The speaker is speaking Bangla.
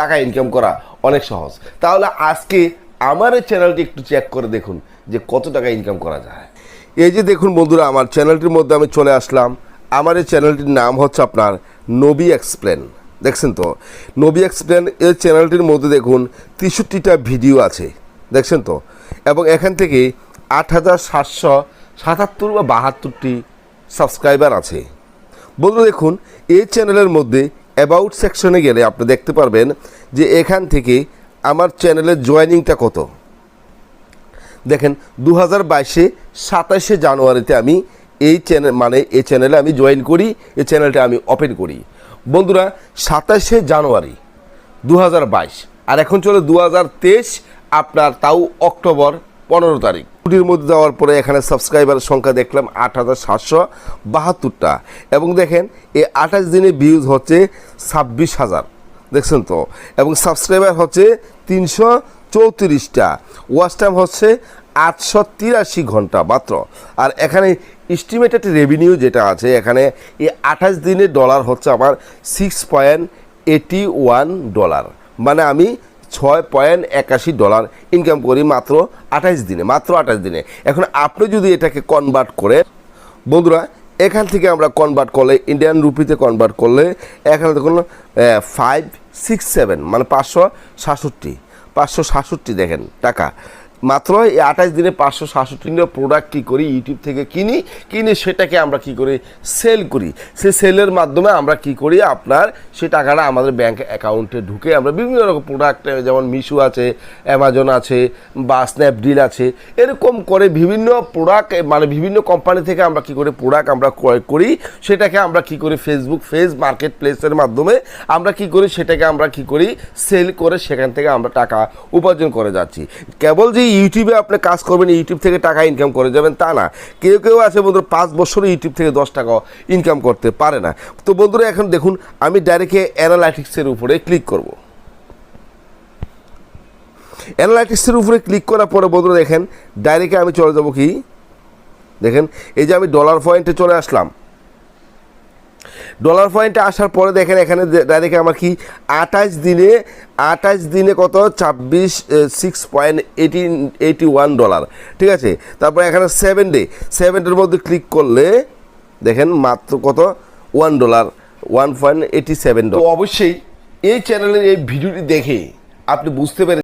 টাকা ইনকাম করা অনেক সহজ। তাহলে আজকে আমার এই চ্যানেলটি একটু চেক করে দেখুন যে কত টাকা ইনকাম করা যায়। এই যে দেখুন বন্ধুরা, আমার চ্যানেলটির মধ্যে আমি চলে আসলাম। আমার এই চ্যানেলটির নাম হচ্ছে আপনার নবী এক্সপ্লেন দেখছেন তো? নবী এক্সপ্লেন এই চ্যানেলটির মধ্যে দেখুন তেষট্টিটা ভিডিও আছে। দেখছেন তো? এবং এখান থেকে আট হাজার সাতশো সাতাত্তর বা বাহাত্তরটি সাবস্ক্রাইবার আছে। বন্ধু দেখুন, এই চ্যানেলের মধ্যে অ্যাবাউট সেকশনে গেলে আপনি দেখতে পারবেন যে এখান থেকে আমার চ্যানেলের জয়েনিংটা কত। দেখেন দু হাজার বাইশে সাতাশে জানুয়ারিতে আমি এই চ্যানেল মানে এই চ্যানেলে আমি জয়েন করি, এই চ্যানেলটা আমি ওপেন করি। বন্ধুরা, সাতাশে জানুয়ারি দু হাজার বাইশ, আর এখন চলে দু হাজার তেইশ, আপনার তাও অক্টোবর পনেরো তারিখ। ছুটির মধ্যে দেওয়ার পরে এখানে সাবস্ক্রাইবারের সংখ্যা দেখলাম আট হাজার সাতশো বাহাত্তরটা। এবং দেখেন, এই আঠাশ দিনে ভিউজ হচ্ছে ছাব্বিশ হাজার। দেখছেন তো? এবং সাবস্ক্রাইবার হচ্ছে তিনশো চৌত্রিশটা। ওয়াচ টাইম হচ্ছে আটশো তিরাশি ঘণ্টা মাত্র। আর এখানে এস্টিমেটেড রেভিনিউ যেটা আছে, এখানে এই আঠাশ দিনে ডলার হচ্ছে আমার six point eighty one dollar মানে আমি ছয় পয়েন্ট একাশি ডলার ইনকাম করি মাত্র আঠাশ দিনে, মাত্র আঠাশ দিনে। এখন আপনি যদি এটাকে কনভার্ট করে বন্ধুরা, এখান থেকে আমরা কনভার্ট করলে ইন্ডিয়ান রুপিতে কনভার্ট করলে এখানে দেখুন ফাইভ সিক্স সেভেন মানে পাঁচশো সাতষট্টি পাঁচশো সাতষট্টি দেখেন টাকা। মাত্র এই আঠাশ দিনে পাঁচশো সাতষট্টি প্রোডাক্ট কী করি ইউটিউব থেকে কিনি, কিনে সেটাকে আমরা কি করি? সেল করি। সে সেলের মাধ্যমে আমরা কি করি? আপনার সে টাকাটা আমাদের ব্যাংক অ্যাকাউন্টে ঢুকে আমরা বিভিন্ন রকম প্রোডাক্ট যেমন মিশো আছে অ্যামাজন আছে, বা স্ন্যাপডিল আছে, এরকম করে বিভিন্ন প্রোডাক্ট মানে বিভিন্ন কোম্পানি থেকে আমরা কি করে প্রোডাক্ট আমরা ক্রয় করি, সেটাকে আমরা কি করি? ফেসবুক ফেস মার্কেট প্লেসের মাধ্যমে আমরা কি করি? সেটাকে আমরা কি করি? সেল করে সেখান থেকে আমরা টাকা উপার্জন করে যাচ্ছি। কেবল যে ইউটিউবে আপনি কাজ করবেন, ইউটিউব থেকে টাকা ইনকাম করে যাবেন, তা না। কেউ কেউ আছে বন্ধুরা, পাঁচ বছরে ইউটিউব থেকে দশ টাকা ইনকাম করতে পারে না। তো বন্ধুরা, এখন দেখুন, আমি ডাইরেক্টে অ্যানালাইটিক্সের উপরে ক্লিক করব। অ্যানালাইটিক্সের উপরে ক্লিক করার পরে বন্ধুরা দেখেন ডাইরেক্টে আমি চলে যাব কি? দেখেন, এই যে আমি ডলার পয়েন্টে চলে আসলাম। ডলার পয়েন্টে আসার পরে দেখেন এখানে ডাইরেক্ট আমার কি আঠাশ দিনে আঠাশ দিনে কত? ছাব্বিশ six point eighteen eighty one dollar ঠিক আছে? তারপরে এখানে সেভেন ডে সেভেন ডের মধ্যে ক্লিক করলে দেখেন মাত্র কত? One dollar one point eighty seven dollar অবশ্যই এই চ্যানেলের এই ভিডিওটি দেখে আপনি বুঝতে পেরেছেন